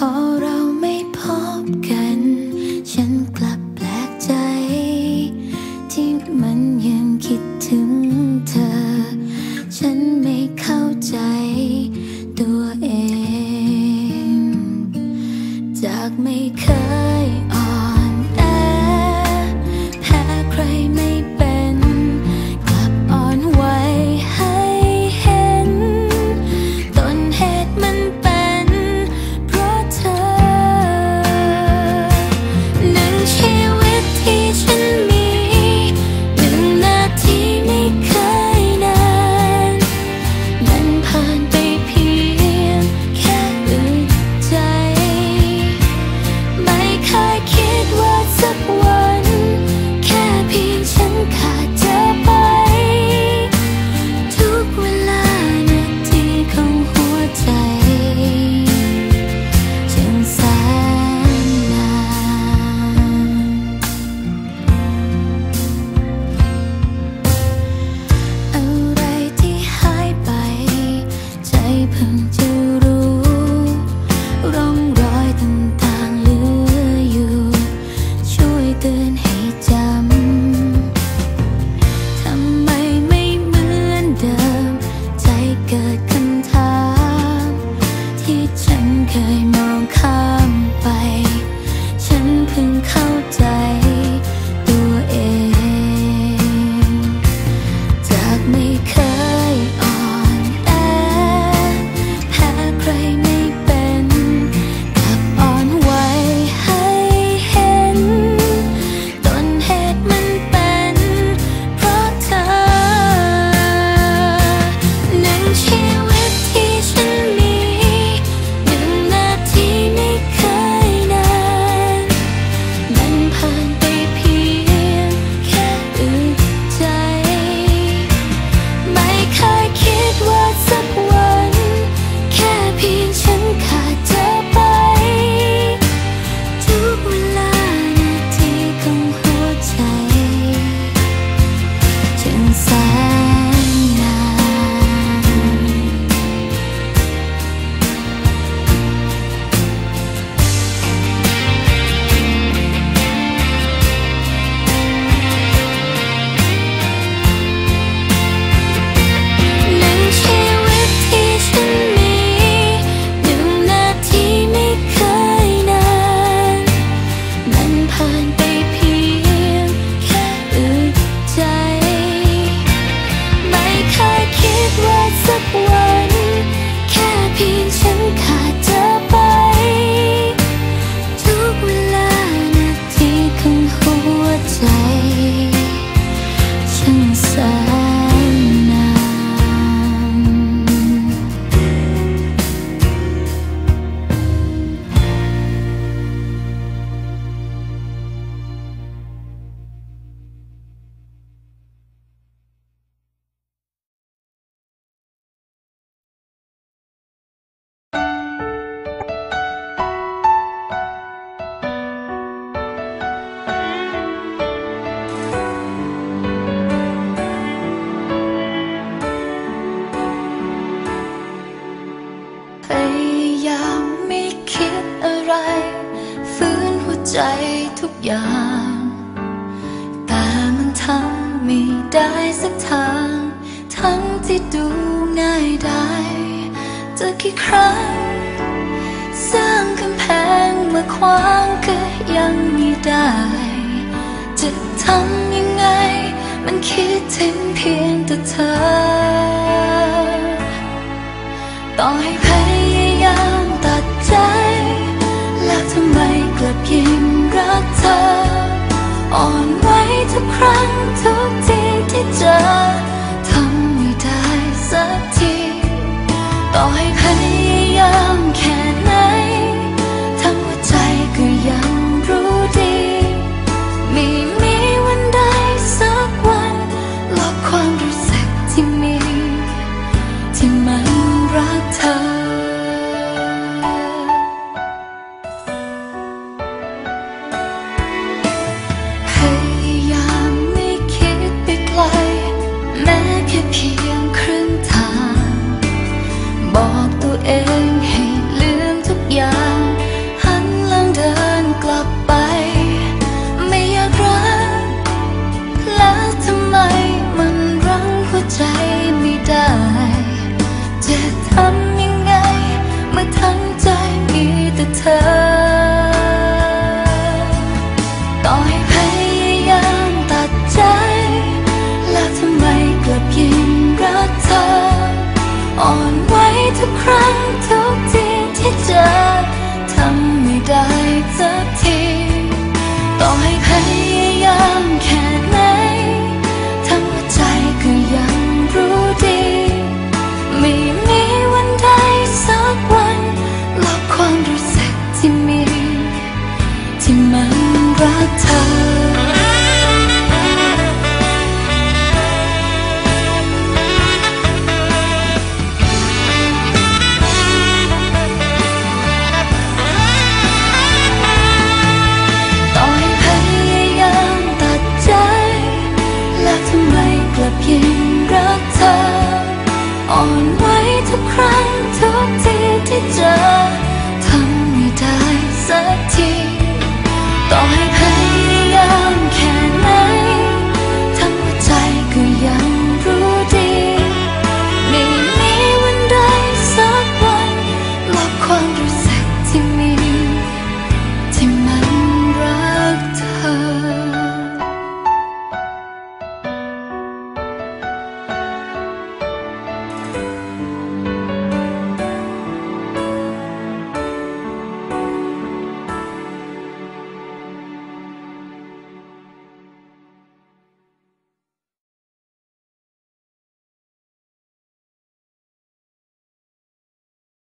พอเราไม่พบกัน ฉันกลับแปลกใจ ที่มันยังคิดถึงเธอ ฉันไม่เข้าใจตัวเอง จากไม่เคย 曾经 ไม่คิดอะไร ฟื้นหัวใจทุกอย่าง แต่มันทำไม่ได้สักทาง ทั้งที่ดูง่ายได้จะกี่ครั้ง สร้างกำแพงมาขวางก็ยังไม่ได้ จะทำยังไง มันคิดถึงเพียงแต่เธอต่อให้ อ่อนไหวทุกครั้งทุกทีที่เจอทำไม่ได้สักที ต่อให้ใคร cantar.